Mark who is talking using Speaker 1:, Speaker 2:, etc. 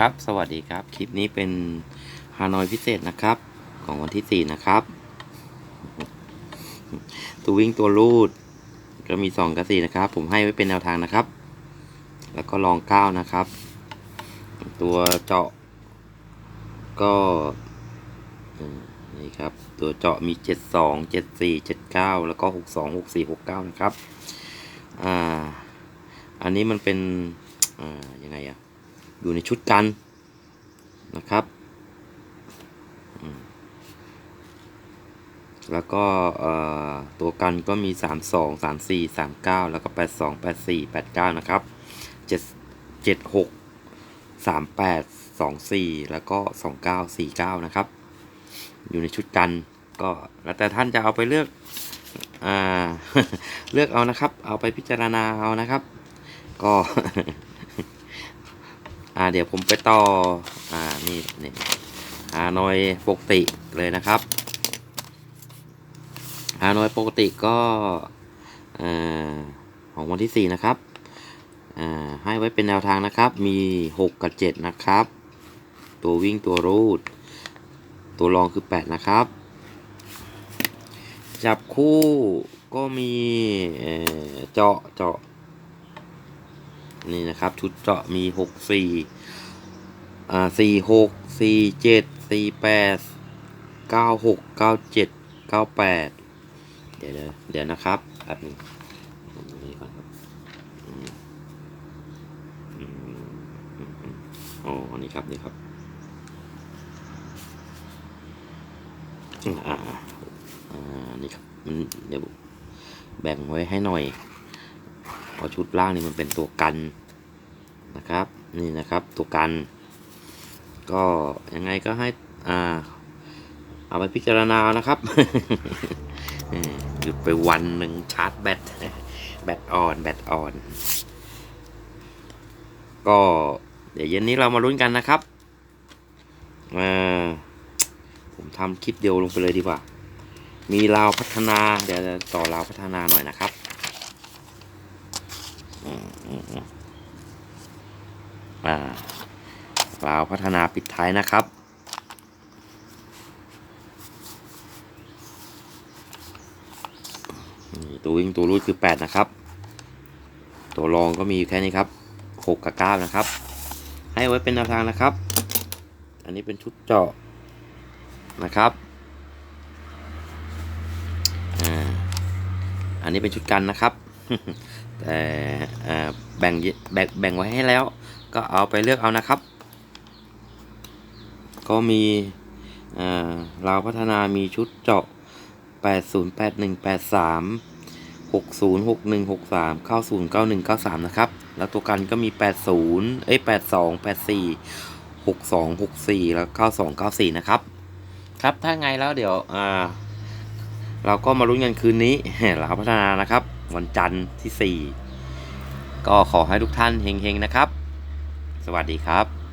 Speaker 1: ครับ สวัสดีครับ คลิปนี้เป็นฮานอยพิเศษนะครับ ของวันที่4นะครับ ตัววิ่งตัวรูด ก็มี2กับ4นะครับ ผมให้ไว้เป็นแนวทางนะครับ แล้วก็ลอง9นะครับ ตัวเจาะ ก็นี่ครับ ตัวเจาะมี72 74 79แล้วก็62 64 69นะครับ อ่า อันนี้มันเป็นอ่า อยู่ในชุดกันนะครับแล้วก็ตัวกันก็มี 3 2 3 4 3 9 แล้วก็ 8 2 8 4 8 9 นะครับ 7 7 6 3 8 2 4 แล้วก็ 2 9 4 9 นะครับ อยู่ในชุดกันก็แล้วแต่ท่านจะเอาไปเลือกอเลือกเอานะครับ เอาไปพิจารณาเอานะครับ ก็ อ่าเดี๋ยวผมไปต่ออ่านี่นี่ฮานอยปกติเลยนะครับฮานอยปกติก็อ่าของวันที่ 4 นะครับอ่าให้ไว้เป็นแนวทางนะครับ มี 6 กับ 7 นะครับ ตัววิ่งตัวรูด ตัวรองคือ 8 นะครับ จับคู่ก็มีเอ่อเจาะเจาะ นี่นะครับ ชุดเจาะมีหกสี่อ่าสี่หกสี่เจ็ดสี่แปดเก้าหกเก้าเจ็ดเก้าแปดเดี๋ยวเดี๋ยวเดี๋ยวนะครับแป๊บนึงผมดูนี่ก่อนครับอ๋อนี่ครับนี่ครับอ่าอ่านี่ครับมันเดี๋ยวแบ่งไว้ให้หน่อย ราะชุดล่างนี่มันเป็นตัวกันนะครับนี่นะครับตัวกัน ก็ยังไงก็ให้อ่าเอาไปพิจารณานะครับหยุดไปวันหนึ่งชาร์จแบตแบตอ่อนแบตอ่อน ก็เดี๋ยวเย็นนี้เรามาลุ้นกันนะครับผมทำคลิปเดียวลงไปเลยดีกว่า มีราวพัฒนา เดี๋ยวต่อราวพัฒนาหน่อยนะครับ ลาวพัฒนาปิดท้ายนะครับ ตัววิ่งตัวรูดคือ 8 นะครับ ตัวรองก็มีอยู่แค่นี้ครับ 6 กับ 9 นะครับ ให้ไว้เป็นแนวทางนะครับ อันนี้เป็นชุดเจาะนะครับอ่าอันนี้เป็นชุดกันนะครับ แต่แบ่งแบ่งแบ่งไว้ให้แล้ว ก็เอาไปเลือกเอานะครับ ก็มีเราพัฒนามีชุดเจาะ 80 81 83 60 61 63 90 91 93 นะครับ แล้วตัวกันก็มี 80 เอ้ย 82 84 62 64 แล้ว 92 94 นะครับ ครับ ถ้าไงแล้วเดี๋ยวเราก็มาลุ้นกันคืนนี้เราพัฒนานะครับ วันจันทร์ที่ 4 ก็ขอให้ทุกท่านเฮงๆนะครับ สวัสดีครับ